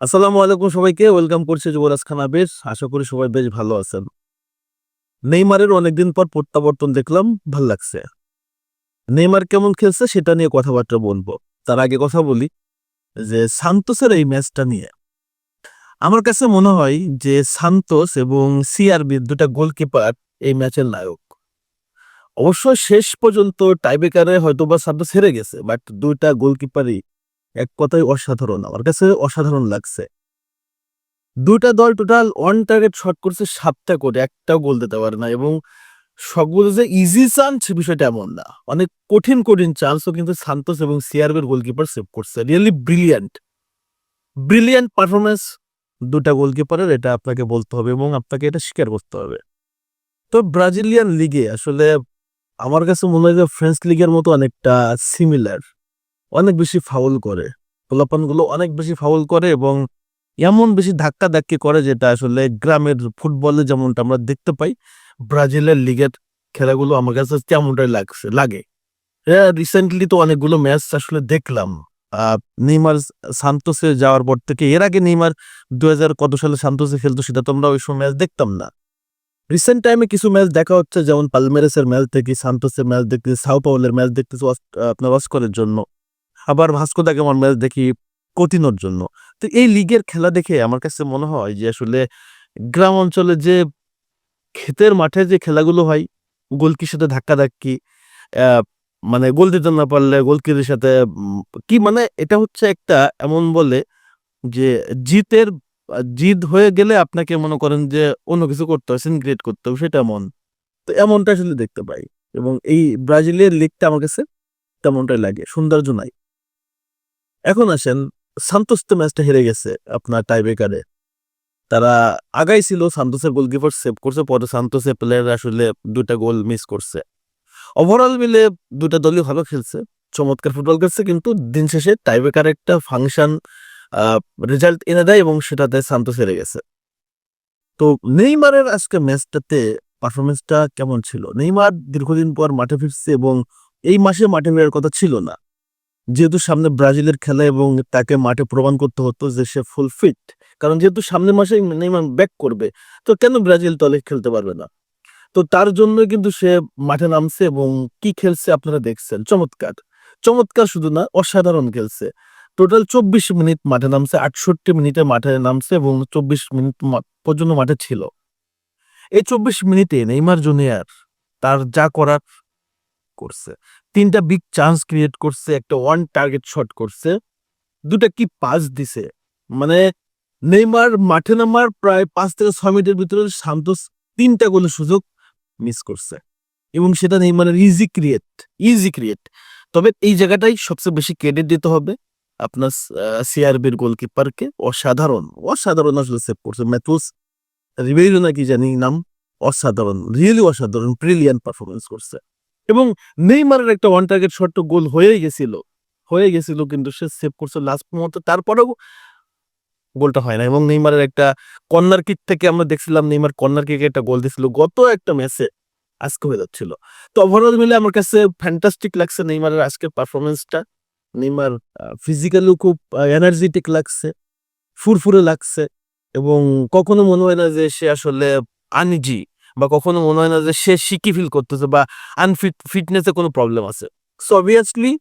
আসসালামু আলাইকুম সবাইকে, ওয়েলকাম করছে যুবরাজ খান আবির। আশা করি সবাই বেশ ভালো আছেন। নেইমারের অনেকদিন পর প্রত্যাবর্তন দেখলাম, ভালো লাগছে। নেইমার কেমন খেলছে সেটা নিয়ে কথাবার্তা বলব। তার আগে কথা বলি যে, সান্তোসের এই ম্যাচটা নিয়ে। আমার কাছে মনে হয় যে, সান্তোস এবং সিআরবি দুটা গোলকিপার এই ম্যাচের নায়ক। অবশ্য শেষ পর্যন্ত টাইবেকারে হয়তো বা সান্তোস হেরে গেছে, বাট দুইটা গোলকিপারই এক কথায় অসাধারণ, আমার কাছে অসাধারণ লাগছে। দুইটা দল টোটাল ওয়ান টার্গেট শট করছে সাতটা করে, একটাও গোল দিতে পারে না এবং সবগুলো যে ইজি চান্স বিষয়টা এমন না। অনেক কঠিন কঠিন চান্সও কিন্তু সান্তোস এবং সিআরবের গোলকিপার সেভ করছে। রিয়েলি ব্রিলিয়ান্ট ব্রিলিয়ান্ট পারফরমেন্স দুটা গোলকিপারের এটা আপনাকে বলতে হবে এবং আপনাকে এটা স্বীকার করতে হবে। তো ব্রাজিলিয়ান লিগে আসলে আমার কাছে মনে হয় যে ফ্রেঞ্চ লিগের মতো অনেকটা সিমিলার অনেক বেশি ফাউল করে। পোলাপানগুলো অনেক বেশি ফাউল করে এবং এমন বেশি ধাক্কা ধাক্কি করে যেটা আসলে গ্রামের ফুটবলে যেমনটা আমরা দেখতে পাই, ব্রাজিলের লিগের খেলাগুলো আমার কাছে তেমনটাই লাগছে, লাগে। রিসেন্টলি তো অনেকগুলো ম্যাচ আসলে দেখলাম। নেইমার সান্তোসে যাওয়ার পর থেকে, এর আগে নেইমার দু হাজার কত সালে সান্তোসে খেলতো সেটা তো আমরা ওই সময় ম্যাচ দেখতাম না। রিসেন্ট টাইমে কিছু ম্যাচ দেখা হচ্ছে, যেমন পালমেরেসের ম্যাচ দেখি, সান্তোসের ম্যাচ দেখি সাউ পাউলের ম্যাচ দেখতেছি আপনার অস্করের জন্য। আবার ভাস্কো দা কেমন ম্যাচ দেখি কতিনোর জন্য। তো এই লিগের খেলা দেখে আমার কাছে মনে হয় যে আসলে গ্রাম অঞ্চলে যে ক্ষেতের মাঠে যে খেলাগুলো হয়, গোলকির সাথে ধাক্কা ধাক্কি মানে গোল দিতে না পারলে গোলকিরের সাথে কি মানে এটা হচ্ছে একটা এমন বলে যে জিতের জিত হয়ে গেলে আপনাকে মনে করেন যে অন্য কিছু করতে হবে সিন ক্রিয়েট করতে হবে সেটা এমন। তো এমনটা আসলে দেখতে পাই এবং এই ব্রাজিলের লিগটা আমার কাছে তেমনটাই লাগে, সৌন্দর্য নাই। এখন আসেন সান্তোস তো ম্যাচটা হেরে গেছে আপনার টাইব্রেকারে তারা আগাই ছিল সান্তোসের গোলকিপার সেভ করছে, পরে সান্তোসের প্লেয়ার আসলে দুটা গোল মিস করছে। ওভারঅল মিলে দুটা দলই ভালো খেলছে, চমৎকার ফুটবল খেলছে, কিন্তু দিন শেষে টাইব্রেকার একটা ফাংশন রেজাল্ট এনে দেয় এবং সেটাতে সান্তোস হেরে গেছে। তো নেইমারের আজকে ম্যাচটাতে পারফরমেন্সটা কেমন ছিল? নেইমার দীর্ঘদিন পর মাঠে ফিরছে এবং এই মাসে মাঠে ফেরার কথা ছিল না। যেহেতু সামনে ব্রাজিলের খেলা এবং তাকে মাঠে প্রমাণ করতে হতো যে সে ফুল ফিট কারণ যেহেতু সামনের মাসে নেইমার ব্যাক করবে, তো কেন ব্রাজিল দলে খেলতে পারবে না? তো তার জন্য কিন্তু সে মাঠে নামছে এবং কি খেলছে আপনারা দেখছেন? চমৎকার। চমৎকার শুধু না, অসাধারণ খেলছে। টোটাল চব্বিশ মিনিট মাঠে নামছে, আটষট্টি মিনিটে মাঠে নামছে এবং চব্বিশ মিনিট পর্যন্ত মাঠে ছিল। এই চব্বিশ মিনিটে নেইমার জুনিয়র তার যা করার করছে। তিনটা বিগ চান্স ক্রিয়েট করছে, একটা ওয়ান টার্গেট শট করছে। দুটা কি পাস দিছে? মানে নেইমার মাঠে নামার প্রায় পাঁচ থেকে ছয় মিনিটের ভিতরে সান্তোস তিনটা গোলের সুযোগ মিস করছে। এবং সেটা নেইমারের ইজি ক্রিয়েট ইজি ক্রিয়েট তবে এই জায়গাটাই সবচেয়ে বেশি ক্রেডিট দিতে হবে আপনার সিআরবির গোলকিপারকে অসাধারণ অসাধারণ আসলে সেভ করছে। ম্যাথুস রিবেইরো নাকি জানি নাম। অসাধারণ রিয়েলি অসাধারণ ব্রিলিয়ান্ট পারফরমেন্স করছে। এবং নেইমারের একটা ওয়ান টার্গেট শট তো গোল হয়ে গেছিল। হয়ে গেছিল, কিন্তু সে সেভ করছে লাস্ট মুহূর্তে। তারপরেও গোলটা হয় না। এবং নেইমারের একটা কর্নার কিক থেকে আমরা দেখছিলাম, নেইমার কর্নার কিকে একটা গোল দিছিল গত একটা ম্যাচে আজকে হয়ে যাচ্ছিল। তো ওভারঅল মিলে আমার কাছে ফ্যান্টাস্টিক লাগছে নেইমারের আজকের পারফরমেন্সটা নেইমার ফিজিক্যালিও খুব এনার্জেটিক লাগছে, ফুরফুরে লাগছে। এবং কখনো মনে হয় না যে সে আসলে আনইজি বা কখনো মনে হয় না যে সে শিকি ফিল করতেছে বা আনফিট ফিটনেসে কোনো প্রবলেম আছে। So obviously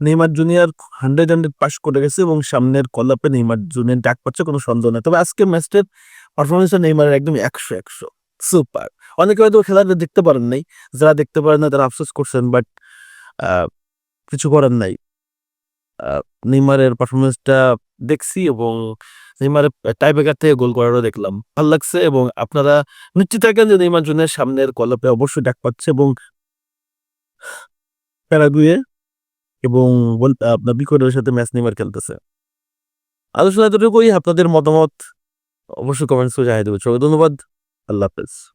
Neymar junior hundred hundred pass করে গেছে এবং সামনের কলাপে নেইমার জুনিয়র ডাক পাচ্ছে, কোনো সন্দেহ নেই। তবে আজকে ম্যাচটার পারফরমেন্সটা নেইমারের একদম একশো একশো। সুপার অনেকে হয়তো খেলাটা দেখতে পারেন নাই। যারা দেখতে পারেন না, তারা আফসোস করছেন বাট কিছু করার নাই। নেইমারের পারফরমেন্সটা দেখছি এবং নেইমারের টাইব্রেকার থেকে গোল করারও দেখলাম। ভালো লাগছে এবং আপনারা নিশ্চিত থাকেন যে নেইমার জুনের সামনের কলপে অবশ্যই ডাক পাচ্ছে এবং প্যারাগুয়ে এবং আপনার বিকটের সাথে ম্যাচ নেইমার খেলতেছে। আলোচনা এতটুকুই। আপনাদের মতামত অবশ্যই কমেন্টস করে জানিয়ে দেবো ধন্যবাদ। আল্লাহ হাফেজ।